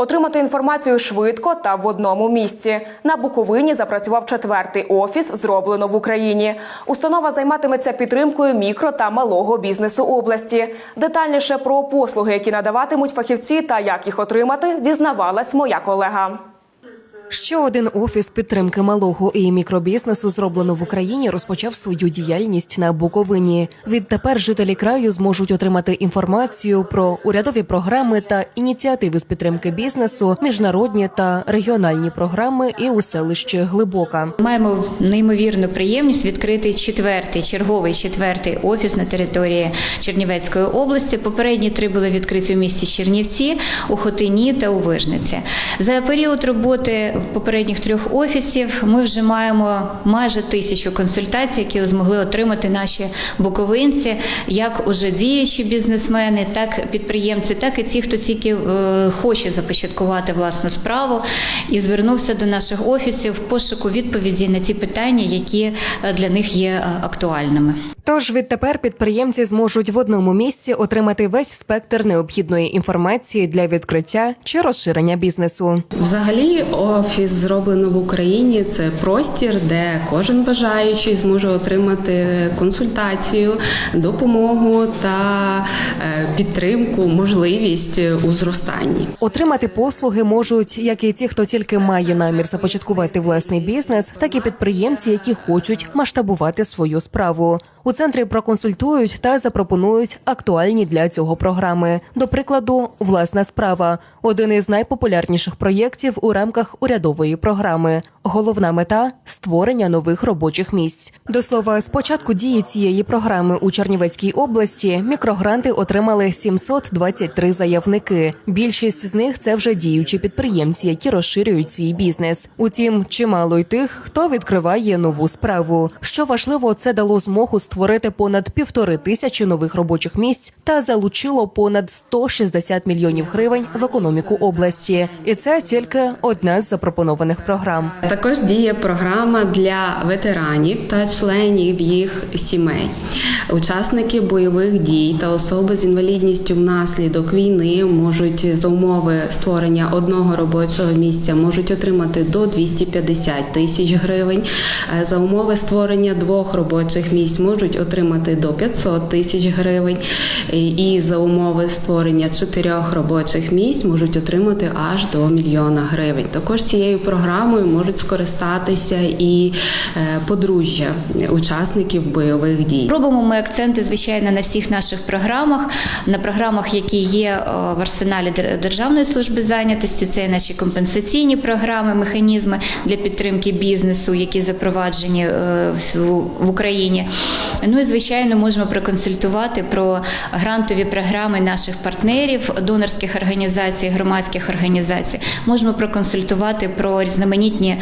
Отримати інформацію швидко та в одному місці. На Буковині запрацював четвертий офіс, зроблено в Україні. Установа займатиметься підтримкою мікро та малого бізнесу області. Детальніше про послуги, які надаватимуть фахівці та як їх отримати, дізнавалась моя колега. Ще один офіс підтримки малого і мікробізнесу, зроблено в Україні, розпочав свою діяльність на Буковині. Відтепер жителі краю зможуть отримати інформацію про урядові програми та ініціативи з підтримки бізнесу, міжнародні та регіональні програми і у селищі Глибока. Маємо неймовірну приємність відкрити четвертий черговий четвертий офіс на території Чернівецької області. Попередні три були відкриті в місті Чернівці, у Хотині та у Вижниці. За період роботи попередніх трьох офісів ми вже маємо майже тисячу консультацій, які змогли отримати наші буковинці, як уже діючі бізнесмени, так підприємці, так і ті, хто тільки е, хоче започаткувати власну справу і звернувся до наших офісів в пошуку відповіді на ті питання, які е, для них є е, актуальними. Тож відтепер підприємці зможуть в одному місці отримати весь спектр необхідної інформації для відкриття чи розширення бізнесу. Взагалі, офіс зроблено в Україні. Це простір, де кожен бажаючий зможе отримати консультацію, допомогу та е, підтримку, можливість у зростанні. Отримати послуги можуть як і ті, хто тільки має намір започаткувати власний бізнес, так і підприємці, які хочуть масштабувати свою справу. У центрі проконсультують та запропонують актуальні для цього програми. До прикладу, власна справа один із найпопулярніших проєктів у рамках урядової програми. Головна мета створення нових робочих місць. До слова, з початку дії цієї програми у Чернівецькій області мікрогранти отримали 723 заявники. Більшість з них це вже діючі підприємці, які розширюють свій бізнес. Утім, чимало й тих, хто відкриває нову справу. Що важливо, це дало змогу створити понад півтори тисячі нових робочих місць та залучило понад 160 мільйонів гривень в економіку області. І це тільки одна з запропонованих програм. Також діє програма для ветеранів та членів їх сімей. Учасники бойових дій та особи з інвалідністю внаслідок війни можуть за умови створення одного робочого місця можуть отримати до 250 тисяч гривень. Е, За умови створення двох робочих місць можуть отримати до 500 тисяч гривень. І- за умови створення чотирьох робочих місць можуть отримати аж до мільйона гривень. Також цією програмою можуть скористатися і е, подружжя учасників бойових дій. Робимо ми акценти, звичайно, на всіх наших програмах, на програмах, які є е, в арсеналі Державної служби зайнятості. Це наші компенсаційні програми, механізми для підтримки бізнесу, які запроваджені е, в- Україні. Ну і звичайно, можемо проконсультувати про грантові програми наших партнерів, донорських організацій, громадських організацій. Можемо проконсультувати про різноманітні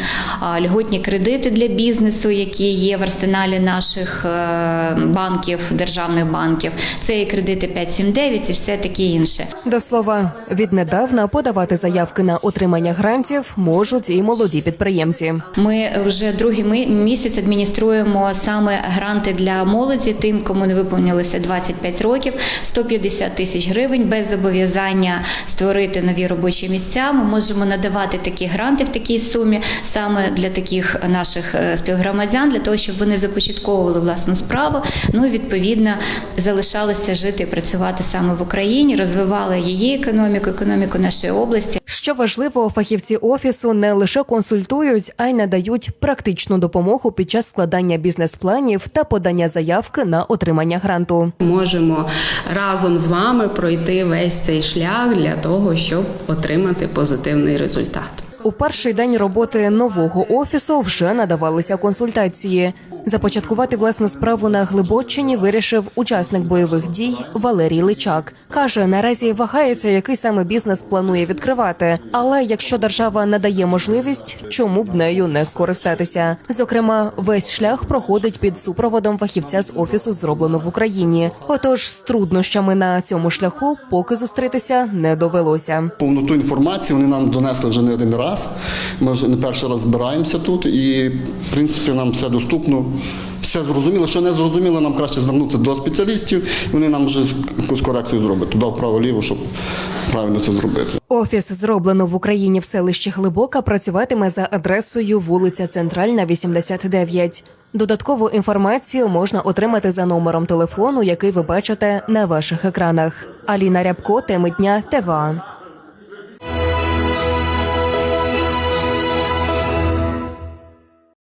льготні кредити для бізнесу, які є в арсеналі наших е, банків, державних банків. Це і кредити 579 і все таке інше. До слова, віднедавна подавати заявки на отримання грантів можуть і молоді підприємці. Ми вже другий місяць адмініструємо саме гранти для молоді, тим, кому не виповнилося 25 років, 150 тисяч гривень без зобов'язання створити нові робочі місця. Ми можемо надавати такі гранти в такій сумі саме для таких наших е, співгромадян, для того, щоб вони започатковували власну справу. Ну і відповідно залишалися жити і працювати саме в Україні, розвивали її економіку, економіку нашої області. Що важливо, фахівці офісу не лише консультують, а й надають практичну допомогу під час складання бізнес-планів та подання заявки на отримання гранту. Можемо разом з вами пройти весь цей шлях для того, щоб отримати позитивний результат. У перший день роботи нового офісу вже надавалися консультації. Започаткувати власну справу на Глибочині вирішив учасник бойових дій Валерій Личак. каже, наразі вагається, який саме бізнес планує відкривати. Але якщо держава надає можливість, чому б нею не скористатися? Зокрема, весь шлях проходить під супроводом фахівця з офісу, зроблено в Україні. Отож, з труднощами на цьому шляху поки зустрітися не довелося. Повноту інформації вони нам донесли вже не один раз. Ми вже не перший раз збираємося тут, і в принципі нам все доступно. Все зрозуміло. Що не зрозуміло, нам краще звернутися до спеціалістів, і вони нам вже якусь корекцію зроблять туди вправо-ліво, щоб правильно це зробити. Офіс зроблено в Україні в селищі Глибока працюватиме за адресою вулиця Центральна, 89. Додаткову інформацію можна отримати за номером телефону, який ви бачите на ваших екранах. Аліна Рябко, теми дня ТВА.